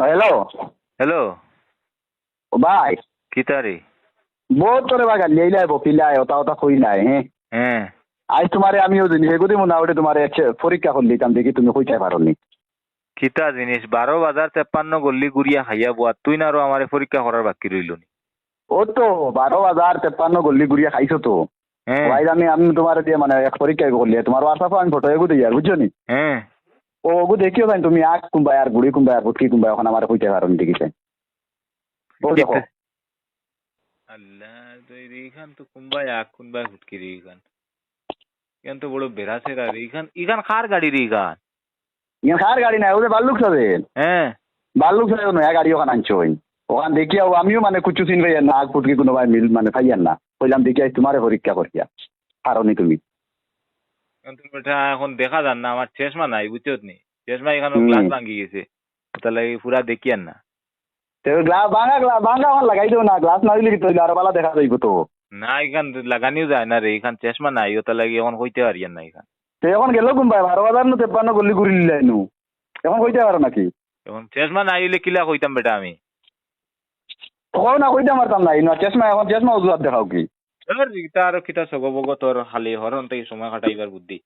Hello hello ও ভাই। কিতারে বহুত তোরে বা গালি আইলাই বকিলাই ওটা ওটা কইলাই হ্যাঁ হ্যাঁ আজ তোমারে আমিও জানি সেগুদি মনে হয় তোমারে পরীক্ষা করলি তাম দেখি তুমি কইতে পারোনি কিতা জিনিস বারো বাজার তেপ্পান্ন গল্লি গুড়িয়া খাইয়া বুয়া তুই না আরও আমার পরীক্ষা করার বাকি রইল নি? ও তো বারো হাজার তেপ্পান্ন গল্লি ঘুরিয়ে খাইছো তো? হ্যাঁ ভাই আমি আমি তোমার দিয়ে মানে এক পরীক্ষা করলি তোমার হোয়াটসঅ্যাপে আমি ফটো এগু দিই আর বুঝছ নি? হ্যাঁ ও ওগু দেখিও জানি তুমি আগ কুম্বাই আর বুড়ি কুম্বাই আর ফুটকি কুম্বাই এখন আমার কইতে ও দেখো আল্লাহ তো এইখান তো কুম্বাই আগ এইখান ইখান তো বড় বেড়াছে রে এইখান ইখান খার গাড়ি রে এইখান কার গাড়ি নাই ওদের বাল্লুক হ্যাঁ। বাল্লুক সাজে নয়া গাড়ি ওখানে আনছো ওখান দেখিয়া আমিও মানে কুচু চিন ভাইয়ার না আগ ফুটকি কোনো ভাই মিল মানে ভাইয়ার না। কইলাম দেখিয়া তোমারে পরীক্ষা করিয়া। পারোনি তুমি। তুমি এখন দেখা যান না আমার চশমা নাই বুঝছ নি? চশমা এখানে। গ্লাস ভাঙ্গি গেছে। তাহলে পুরা দেখিয়ান না। তো গ্লাস ভাঙা গ্লাস ভাঙা আমার লাগাই দিও না গ্লাস না দিলে আরও দেখা যাইব তো? না এখান লাগানিও যায় না রে এখান চশমা নাই ওটা লাগে এখন হইতে পারিয়ান না এখান তো এখন গেল কোনবাই বারো বাজার নু তেপ্পান্ন গল্লি ঘুরি নু এখন কইতে পারো নাকি? এখন চশমা নাই হইলে কিলা কইতাম বেটা আমি? কও না কইতে পারতাম না চশমা এখন চশমা অজুহাত দেখাও কি? ধর ইটা আর কিটা সগবগ তোর খালি হরন তাই সময় কাটাইবার বুদ্ধি।